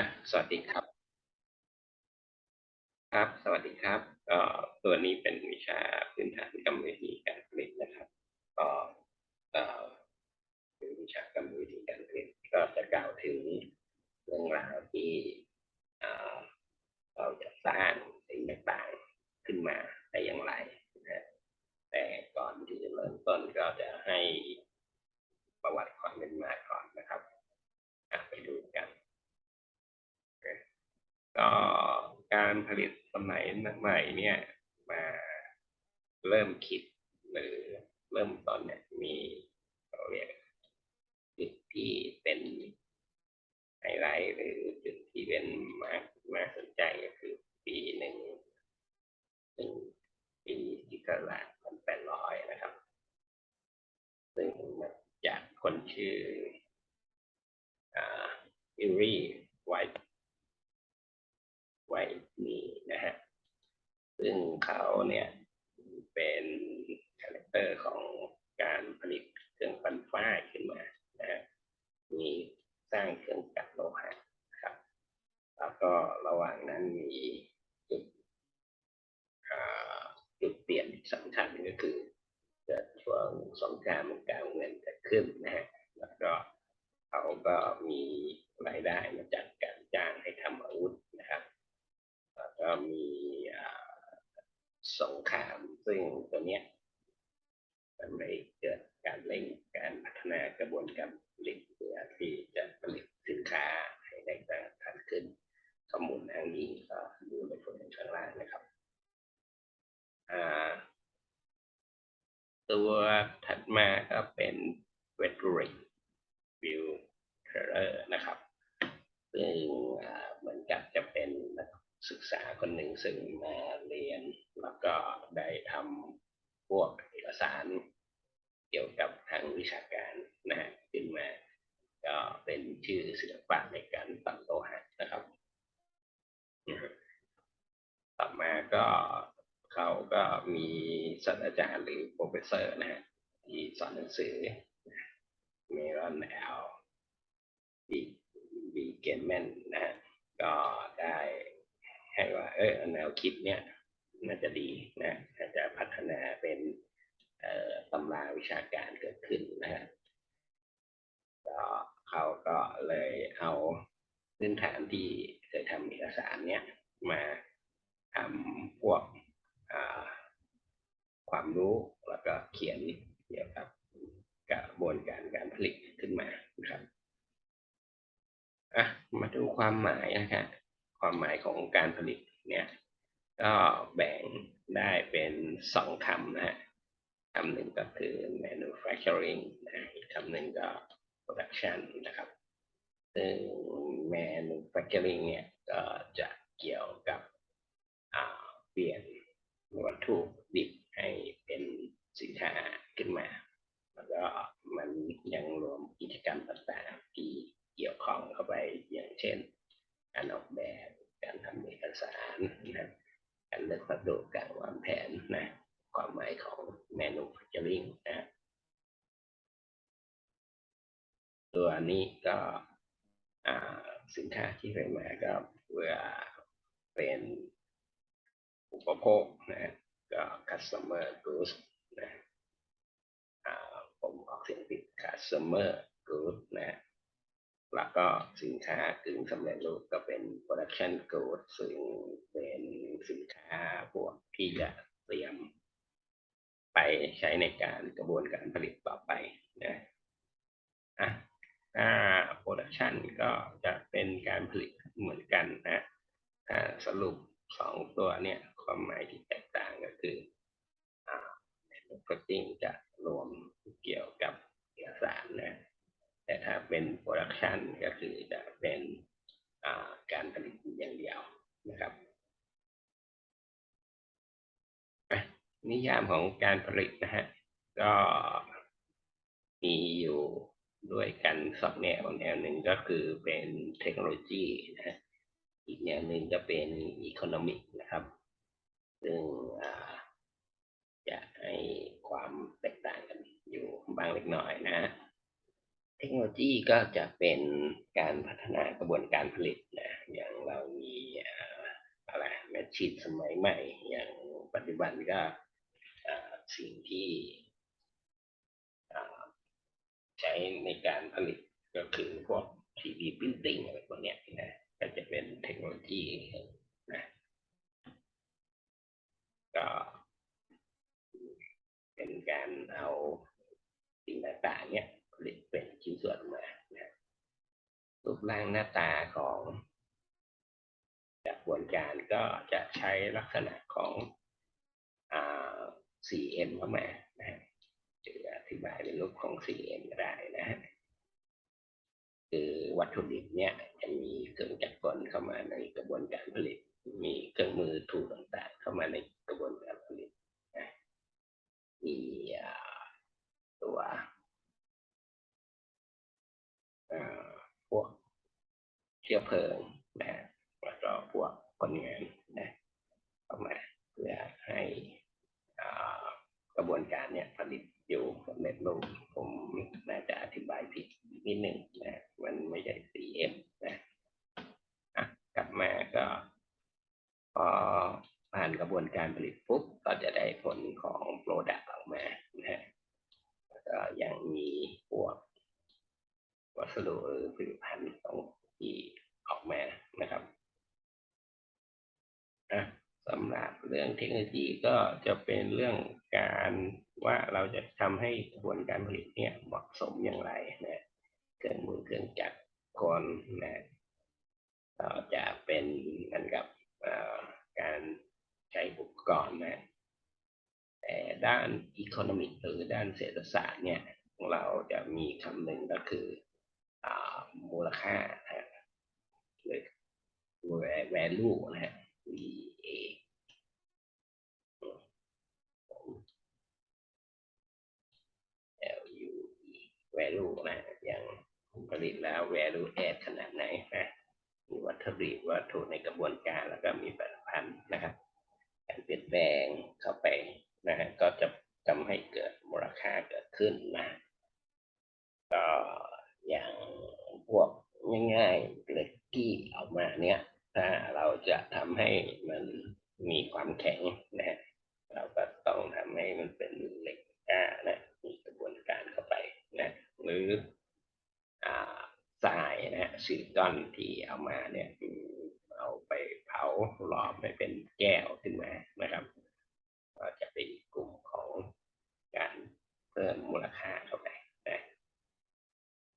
อะสวัสดีครับ ครับ สวัสดีครับก็ตัวนี้เป็นวิชาพื้นฐานกรรมวิธีการผลิตนะครับก็เอ่อเป็นวิชากรรมวิธีการผลิตก็จะกล่าวถึงเรื่องราวที่เอ่อเราจะสร้างสิ่งต่างๆขึ้นมาได้อย่างไรนะฮะแต่ก่อนที่จะเริ่มต้นก็จะให้ประวัติความเป็นมาก่อนนะครับไปดูกัน ก็การผลิตสมัยใหม่เนี่ยมาเริ่มคิดหรือเริ่มต้นเนี่ยมีเราเรียกจุดที่เป็นไฮไลท์หรือจุดที่เป็นมามาสนใจก็คือปีหนึ่งหนึ่งปีที่กระพันแปดร้อยนะครับ ซึ่งมาจากคนชื่ออ่าอิรีไวท์ ไว้นี้นะฮะ ซึ่งเขาเนี่ยเป็นคาแรคเตอร์ของการผลิตเครื่องปั้นฝ้ายขึ้นมานะฮะ มีสร้างเครื่องจักรโลหะนะครับ แล้วก็ระหว่างนั้นมีจุดอ่าจุดเปลี่ยนที่ สำคัญก็คือเกิดช่วงสงครามกางเมืองเกิดขึ้นนะฮะแล้วก็เขาก็มีรายได้มาจากการจ้างให้ทำอาวุธนะครับแล้วก็มีสงครามซึ่งตัวเนี้ยทำให้เกิดการเร่งการพัฒนากระบวนการผลิตเพื่อที่จะผลิตสินค้าให้ได้ทันขึ้นข้อมูลอ้างอิงก็ดูในโฟลเดอร์ข้างล่างนะครับอ่า ตัวถัดมาก็เป็น w e t r i n g View t r a l e r นะครับซึ่งเหมือนกับจะเป็นนักศึกษาคนหนึ่งซึ่งมาเรียน แล้วก็ได้ทำพวกเอกสารเกี่ยวกับทางวิชาการนะฮะขึ้นมา ก็เป็นชื่อศิลปะในการปั้นโลหะนะครับ ต่อมาก็ เขาก็มีศาสตราจารย์หรือโปรเฟสเซอร์นะฮะที่สอนหนังสือเมรอนแอลบีบีเกนแมนนะฮะก็ได้ให้ว่าเออแนวคิดเนี่ยน่าจะดีนะอาจจะพัฒนาเป็นตำราวิชาการเกิดขึ้นนะฮะก็เขาก็เลยเอาพื้นฐานที่เคยทำเอกสารเนี่ยมาทำพวก ความรู้แล้วก็เขียนเกี่ยวกับกระบวนการการผลิตขึ้นมานะครับอะมาดูความหมายนะฮะความหมายของการผลิตเนี่ยก็แบ่งได้เป็นสองคำนะฮะคำหนึ่งก็คือ manufacturing นะอีกคำหนึ่งก็ production นะครับซึ่ง manufacturing เนี่ยก็จะเกี่ยวกับเปลี่ยนวัตถุดิบ ให้เป็นสินค้าขึ้นมา แล้วก็มันยังรวมกิจกรรมต่างๆ ที่เกี่ยวข้องเข้าไปอย่างเช่น การออกแบบการทำเอกสารนะการเลือกวัสดุการวางแผนนะความหมายของ manufacturing นะตัวนี้ก็สินค้าที่เคยมาก็เพื่อเป็นอุปโภค customer goods นะผมออกเสียงผิด customer good นะแล้วก็สินค้ากึ่งสำเร็จรูปก็เป็น production good ซึ่งเป็นสินค้าพวกที่จะเตรียมไปใช้ในการกระบวนการผลิตต่อไปนะอะถ้า production ก็จะเป็นการผลิตเหมือนกันนะถ้าสรุปสองตัวเนี่ยความหมายที่แตกต่างก็คือ อ่า marketing จะรวมเกี่ยวกับเอกสารนะแต่ถ้าเป็นโปรดักชันก็คือจะเป็นการผลิตอย่างเดียวนะครับนิยามของการผลิตนะฮะก็มีอยู่ด้วยกันสองแนวแนวหนึ่งก็คือเป็นเทคโนโลยีนะฮะอีกแนวหนึ่งก็เป็นอีโคโนมิกนะครับ ซึ่งอ่า ให้ความแตกต่างกันอยู่บางเล็กน้อยนะ เทคโนโลยีก็จะเป็นการพัฒนากระบวนการผลิตนะอย่างเรามีอะไรแมชชีนสมัยใหม่ อย่างปัจจุบันก็สิ่งที่ใช้ในการผลิตก็คือพวก 3D printing อะไรพวกเนี้ยนะก็จะเป็นเทคโนโลยีนะก็ การเอาสิ่งต่างๆเนี่ยผลิตเป็นชิ้นส่วนมานะรูปร่างหน้าตาของกระบวนการก็จะใช้ลักษณะของอ 4M เข้ามานะฮะอธิบายเป็นรูปของ 4M ก็ได้นะฮะคือวัตถุดิบเนี่ยจะมีเครื่องจักรกลเข้ามาในกระบวนการผลิต มีเครื่องมือถูกต่างๆ เข้ามาในกระบวนการผลิต นะมีตัวพวกเชื้อเพลิงนะแล้วก็พวกคนงานนะเข้ามาเพื่อให้กระบวนการเนี่ยผลิตอยู่สำเร็จรูปผมน่าจะอธิบายผิดนิดหนึ่งนะมันไม่ใช่ 4M นะอะกลับมาก็พอผ่านกระบวนการผลิตปุ๊บก็จะได้ผลของโปรดักต์ออกมานะฮะแล้วก็ยังมีพวกวัสดุหรือผลิตภัณฑ์ของที่ออกมานะครับอะสำหรับเรื่องเทคโนโลยีก็จะเป็นเรื่องการว่าเราจะทำให้กระบวนการผลิตเนี่ยเหมาะสมอย่างไรนะเครื่องมือเครื่องจักร คนนะก็จะเป็นเหมือนกับการใช้อุปกรณ์นะแต่ด้านอีโคโนมิกหรือด้านเศรษฐศาสตร์เนี่ยของเราจะมีคำหนึ่งก็คืออมูลค่านะฮะหรือ value นะฮะ VA ผม LU value นะอย่าง ผลิตแล้ว value add ขนาดไหนนะมีวัตถุดิบวัตถุในกระบวนการแล้วก็มีผลิตภัณฑ์นะครับการเปลี่ยนแปลงเข้าไปนะฮะก็จะทำให้เกิดมูลค่าเกิดขึ้นนะก็อย่างพวกง่ายๆเหล็กที่ออกมาเนี่ยถ้าเราจะทำให้มันมีความแข็งนะฮะเราก็ต้องทำให้มันเป็นเหล็กกล้านะมีกระบวนการเข้าไปนะหรือาทรายนะฮะ ซิลิคอนที่เอามาเนี่ยเอาไปเผาหลอมให้เป็นแก้วขึ้นมานะครับ ก็จะเป็นกลุ่มของการเพิ่มมูลค่าเข้าไปนะ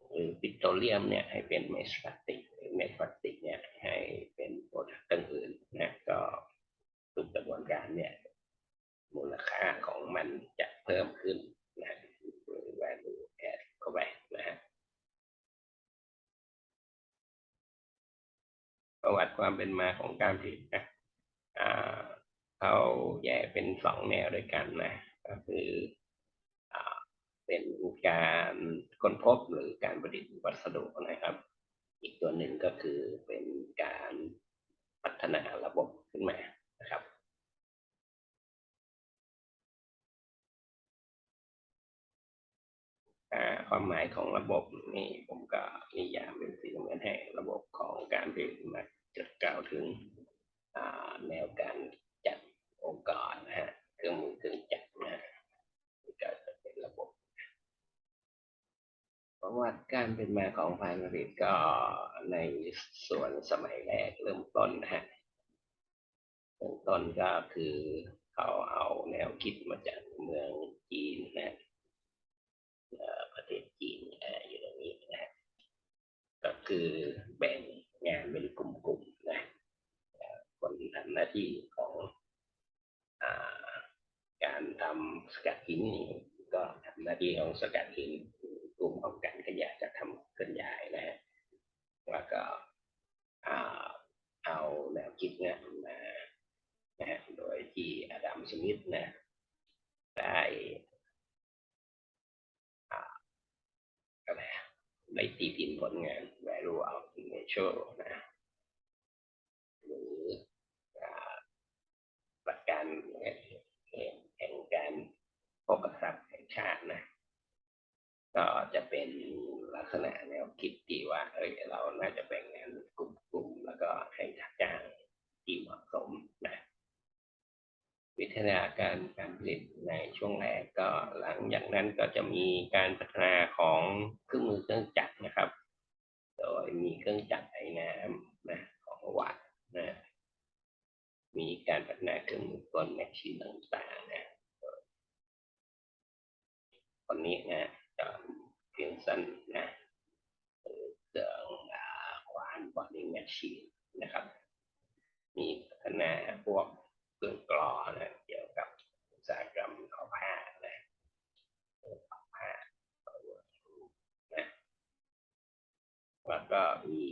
หรือปิโตรเลียมเนี่ยให้เป็นเมสพลาสติกหรือเมสพลาสติกเนี่ยให้เป็นโปรดักต์อื่นนะก็ทุกกระบวนการเนี่ยมูลค่าของมันจะเพิ่มขึ้นนะหรือ value add เข้าไปนะฮะประวัติความ เป็นมาของการผลิตนะเขาแยกเป็นสองแนวด้วยกันนะก็คืออเป็นการค้นพบหรือการประดิษฐ์วัสดุนะครับ อีกตัวหนึ่งก็คือเป็นการพัฒนาระบบขึ้นมานะครับความหมายของระบบนี่ผมก็นิยามเป็นสีน้ำเงินให้ระบบของการผลิตมา จะกล่าวถึงแนวการจัดองค์กรนะฮะเครื่องมือเครื่องจักรนะนี่ก็จะเป็นระบบประวัติการเป็นมาของพานผลิตก็ในส่วนสมัยแรกเริ่มต้นนะฮะเริ่มต้นก็คือเขาเอาแนวคิดมาจากเมืองจีนนะประเทศจีนอยู่ตรงนี้นะก็คือแบ่ง งานเป็นกลุ่มๆนะคนที่ทำหน้าที่ของอาการทำสกัดหินก็ทำหน้าที่ของสกัดหินกลุ่มของการขยายจะทำเคลื่อนย้ายนะฮะแล้วก็อ่าเอาแนวคิดเนี่ยมานะฮะโดยที่อดัมสมิธนะได้ อะไรอะได้ตีพิมพ์ผลงาน value of nature นะ หรืออ่าหลักการแห่งการพบกับทรัพย์แห่งชาตินะ ก็จะเป็นลักษณะแนวคิดที่ว่า เอ้ยเรา นาการการผลิต ในช่วงแรกก็หลังจากนั้นก็จะมีการพัฒนาของเครื่องมือเครื่องจักรนะครับ โดยมีเครื่องจักรไอ้น้ำนะของวัดนะมีการพัฒนาเครื่องมือกลแมชชีนต่างๆนะคนนี้นะก็เพียงสั้นนะเรื่องควานบอดี้แมชชีนนะครับ มีพัฒนาพวกเครื่องกรอนะเกี่ยวกับ ตสาหกรรมทอผ้านะเครื่องทอผ้านะแล้วก็มี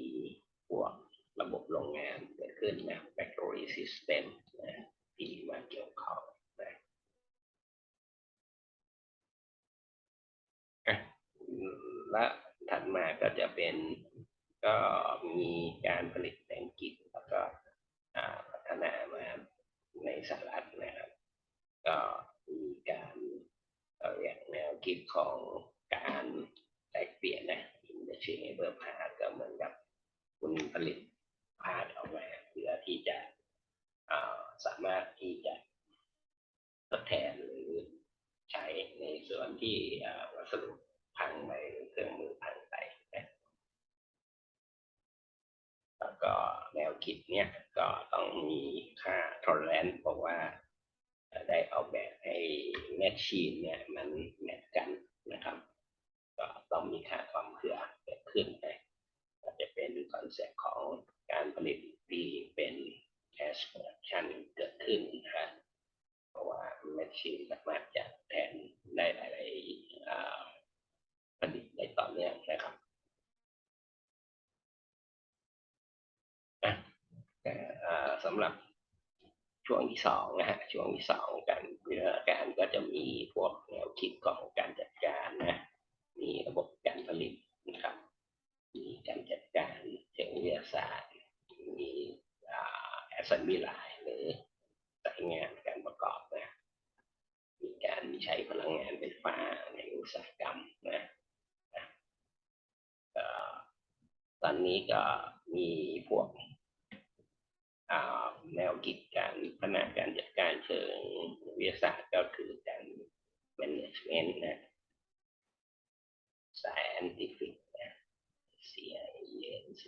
พวกระบบโรงงานเกิดขึ้นนะ factory system นะที่มาเกี่ยวข้องนะและถัดมาก็จะเป็นก็มีการผลิตแบงกิตแล้วก็พัฒนามาในสหรัฐ ก็มีการเรียกแนวคิดของการแลกเปลี่ยนนะ interchangeable part ก็เหมือนกับคุณผลิตพาร์ทออกมาเพื่อที่จะสามารถที่จะทดแทนหรือใช้ในส่วนที่วัสดุพังไปหรือเครื่องมือพังไปนะแล้วก็แนวคิดเนี่ยก็ต้องมีค่า tolerance เพราะว่า ได้ออกแบบให้แมชชีนเนี่ยมันแมทกันนะครับ ก็ต้องมีค่าความเผื่อเกิดขึ้นนะก็จะเป็นคอนเซ็ปต์ของการผลิตที่เป็น cash production เกิดขึ้นนะ เพราะว่าแมชชีนสามารถจะแทนได้หลายๆผลิตได้ต่อเนื่องนะครับสำหรับ ช่วงที่สองนะฮะช่วงที่สองการวิทยาการก็จะมีพวกแนวคิดของการจัดการนะมีระบบการผลิตนะครับ มีการจัดการเชิงวิทยาศาสตร์ มีแอสเซมบลีไลน์หรือสายงานการประกอบนะมีการใช้พลังงานไฟฟ้าในอุตสาหกรรมนะนะตอนนี้ก็มีพวก อ่าแนวคิดการพัฒนาการจัดการเชิงวิทยาศาสตร์ก็คือการ management นะ scientific นะ CIENC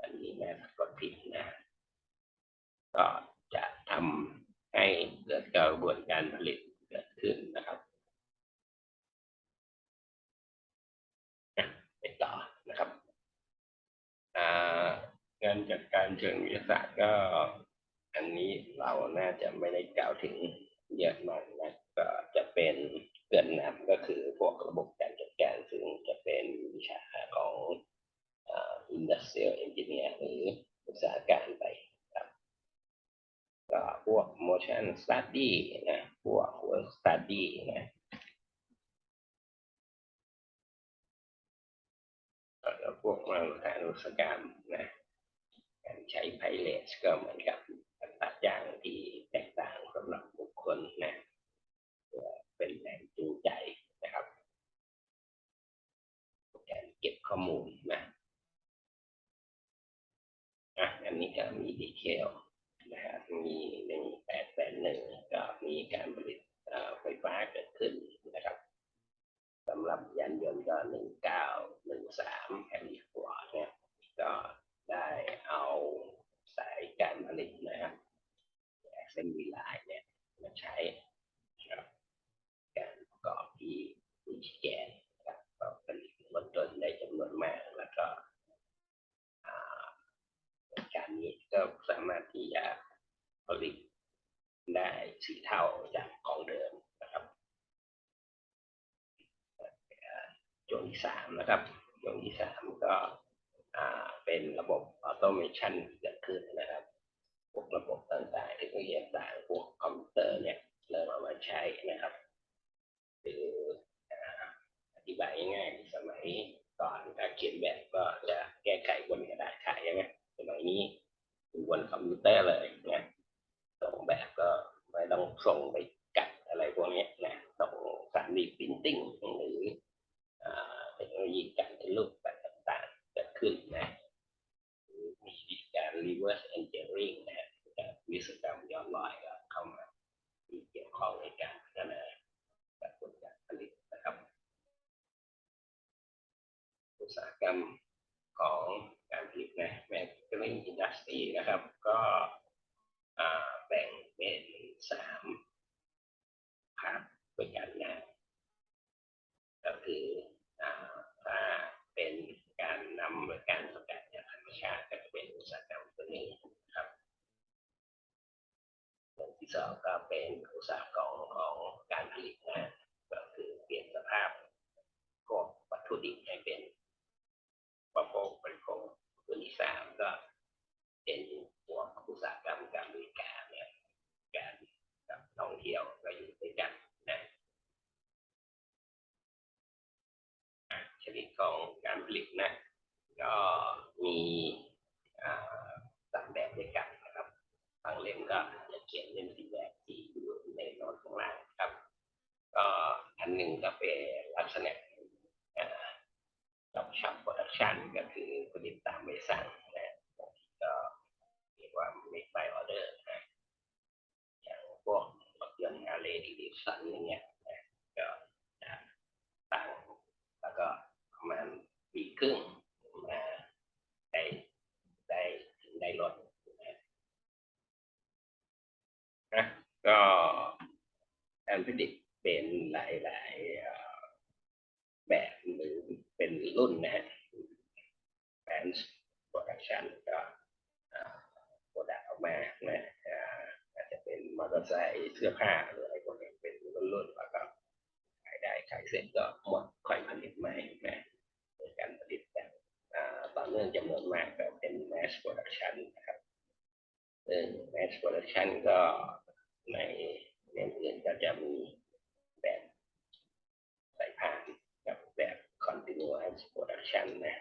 อันนี้แม่สะกดผิดนะ ก็จะทำให้ เกิดกระบวนการผลิตเกิดขึ้นนะครับอะไปต่อนะครับอ่า การจัดการเชิงวิทยาศาสตร์ก็อันนี้เราน่าจะไม่ได้กล่าวถึงเยอะมากนะก็จะเป็นเกรินนำก็คือพวกระบบการจัดการซึ่งจะเป็นวิชาของอ่า industrial engineer หรืออุตสาหการไปครับก็พวก motion study นะพวก work study นะแล้วพวกมาตรฐานอุตสาหกรรมนะการใช้ไพเลสก็เหมือนกับอัตราจ้างที่แตกต่างสำหรับบุคคลนะเพื่อเป็นแรงจูงใจนะครับการเก็บข้อมูลนะอะอันนี้ก็มีดีเทลนะครับมีหนึ่งแปดแปดหนึ่ง มีการผลิตไฟฟ้าเกิดขึ้นนะครับสำหรับยานยนต์ก็หนึ่งเก้าหนึ่งสามแคลิฟอร์เนี่ยก็ได้เอาสายการผลิตนะครับเส้นวีไลน์เนี่ยมาใช้นะครับการประกอบที่มิชิแกนนะครับก็ผลิตบนต้นได้จำนวนมากแล้วก็อ่าการนี้ก็สามารถที่จะผลิตได้สี่เท่าจากของเดิมนะครับช่วงที่สาม นะครับช่วงที่สามก็เป็นระบบออโตเมชันเกิดขึ้นนะครับพวกระบบต่างๆเทคโนโลยีต่างๆพวกคอมพิวเตอร์เนี่ยเริ่มเอามาใช้นะครับหรืออธิบายง่ายๆสมัยก่อนการเขียนแบบก็จะแก้ไขบนกระดาษขายใช่ไหมสมัยนี้บนคอมพิวเตอร์เลยนะส่งแบบก็ไม่ต้องส่งไปกัดอะไรพวกนี้นะส่งสามดีพิมพ์ติ้งหรือ วิยีการเป็นรูปแบบต่างๆเกิดขึ้นนะมีวิธีการ reverse engineering นะการวิศวกรรมย้อนรอยก็เข้ามามีเกี่ยวข้องในการพัฒนาปรากฏผลิตนะครับอุตสาหกรรมของการผลิตนะแม้จะไม่มีอินดัสตรีนะครับ ก็ สองก็เป็นอุตสาหกรรมของการผลิตนะก็คือเปลี่ยนสภาพพวกวัตถุดิบให้เป็นวัตถุบริโภคตัวที่สามก็เป็นพวกอุตสาหกรรมการบริการเนี่ยการกับท่องเที่ยวก็อยู่ด้วยกันนะ ชนิดของการผลิตนะ ก็มีอ่าสามแบบด้วยกันนะครับบางเล่มก็จะเขียนเล่มสีแดงที่อยู่ในโน้ตข้างล่างครับ ก็อันหนึ่งก็เป็นลักษณะกับ ชันก็คือผลิตตามใบสั่งนะบางทีก็เรียกว่า make by order นะอย่างพวกรถยนต์อารีดิวิสันอย่างเงี้ยนะก็จะต่างแล้วก็ประมาณปีครึ่งมาได้ได้ถึงได้ลดนะนะก็การผลิตเป็นหลายหลายๆเอ่อแบบหรือเป็นรุ่นนะฮะแบรนด์โปรดักชันก็โปรดักออกมานะอ่าอาจจะเป็นมอเตอร์ไซค์เสื้อผ้าหรืออะไรพวกนี้เป็นรุ่นๆ แล้วก็ขายได้ขายเสร็จก็หมดค่อยผลิตใหม่นะโดยการผลิตแบบอ่าต่อเนื่องจำนวนมากก็เป็น mass production นะครับซึ่ง mass production ก็ในเรื่องก็จะมีแบบสายพานกับแบบ continuous production นะ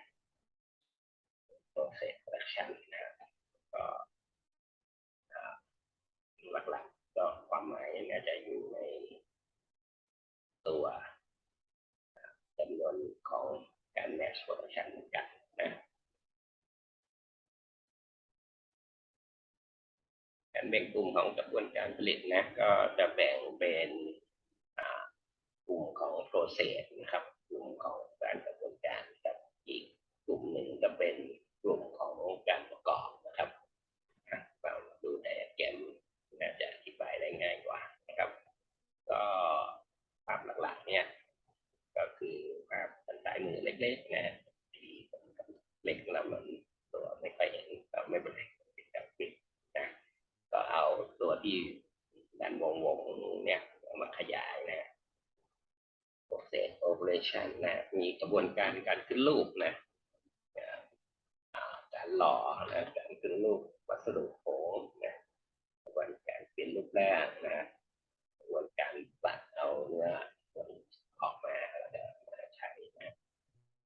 process production นะครับก็อ่าหลักๆก็ความหมายน่าจะอยู่ใน ตัวจำนวนของการ mass production เหมือนกันนะการแบ่งกลุ่มของกระบวนการผลิตนะ ก็จะแบ่งเป็นกลุ่มของ process นะครับ กลุ่มของการกระบวนการกับอีกกลุ่มหนึ่งก็เป็นกลุ่มของการประกอบนะครับเราดูไดอะแกรมน่าจะอธิบายได้ง่ายกว่านะครับ ก็ หลักๆเนี่ย ก็คือภาพทางซ้ายมือเล็กๆนะที่เล็กแล้วมันตัวไม่ค่อยเห็นก็ไม่เป็นไรปิดกับปิดนะก็เอาตัวที่ด้านวงวงๆเนี่ยมาขยายนะ process operation นะมีกระบวนการการขึ้นรูปนะการหล่อนะการขึ้นรูปวัสดุโผงนะกระบวนการเปลี่ยนรูปแร่างนะกระบวนการตัดเอาเนื้ออกมาแล้วก็มาใช้นะ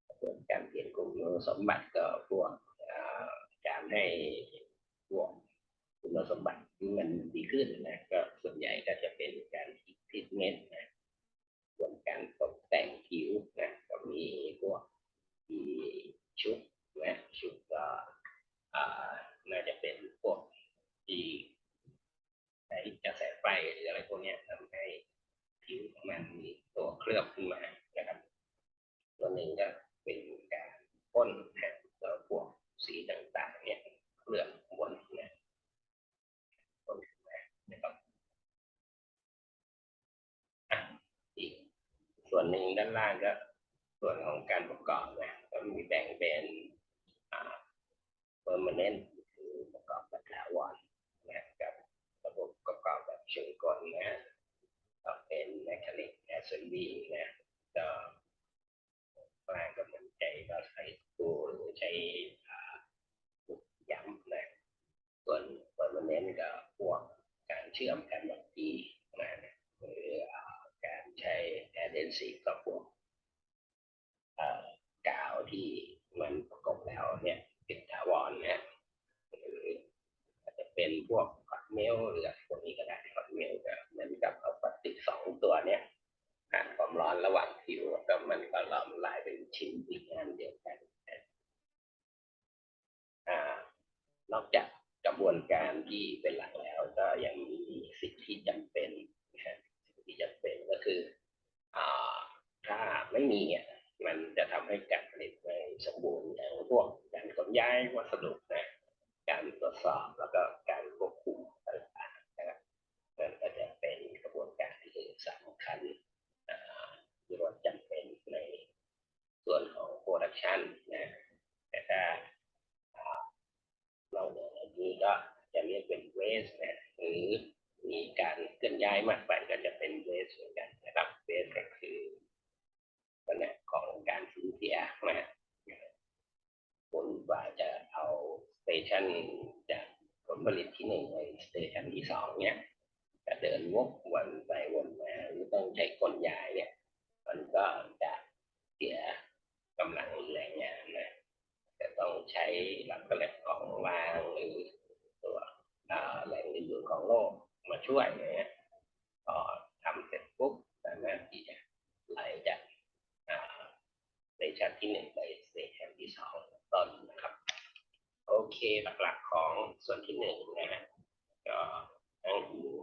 กระบวนการเปลี่ยนกลุ่มคุณ สมบัติก็พวกการให้พวกคุณสมบัติมันดีขึ้นนะก็ส่วนใหญ่ก็จะเป็นการทิดเมนต์นะกระบวนการตกแต่งผิวนะก็มีพวกที่ชุบนะชุบก็อ่าน่าจะเป็นพวกที่ ใช้กระแสไฟหรืออะไรพวกเนี้ยทำให้ผิวของมันมีตัวเคลือบขึ้นมานะครับตัวหนึ่งก็เป็นการพ่นนะตัวพวกสีต่างๆ เนี่ยเคลือบบนนะพ่นขึ้นมานะครับอะอีกส่วนหนึ่งด้านล่างก็ส่วนของการประกอบนะก็มีแบ่งเป็นอ่า permanent คือประกอบแบบถาวรนะกับ ระบบประกอบแบบเชิงกลนะก็เป็น mechanic assembly นะก็กลางก็เหมือนใจก็ใช้ตัวหรือใช้อ่าย้ำนะส่วน permanent ก็พวก การเชื่อมกันแบบดีนะหรือการใช้ adhesive กับพวกกาวที่มันประกบแล้วเนี่ยเป็นถาวรนะหรืออาจจะเป็นพวกฮอตเมลหรือพวกนี้ก็ได้ฮอตเมลเหมือนกับเอาพลาสติกสองตัวเนี่ยผ่านความร้อนระหว่างผิวก็มันก็หลอมละลายเป็นชิ้นอีกอันเดียวกันนอกจาก กระบวนการที่เป็นหลักแล้วก็ยังมีสิ่งที่จำเป็นนะสิ่งที่จำเป็นก็คืออถ้าไม่มีเนี่ยมันจะทำให้การผลิตไม่สมบูรณ์อย่างพวกการขนย้ายวัสดุนะการตรวจสอบ กำลังแรงงานนะจะต้องใช้หลักแหล่งของวางหรือตัวแรงดึงดูดของโลกมาช่วยนะพอทำเสร็จปุ๊บสามารถที่จะไหลจากในชั้นที่หนึ่งไปในชั้นที่สองต้นนะครับ โอเคหลักๆของส่วนที่หนึ่งนะฮะก็นั่งอยู่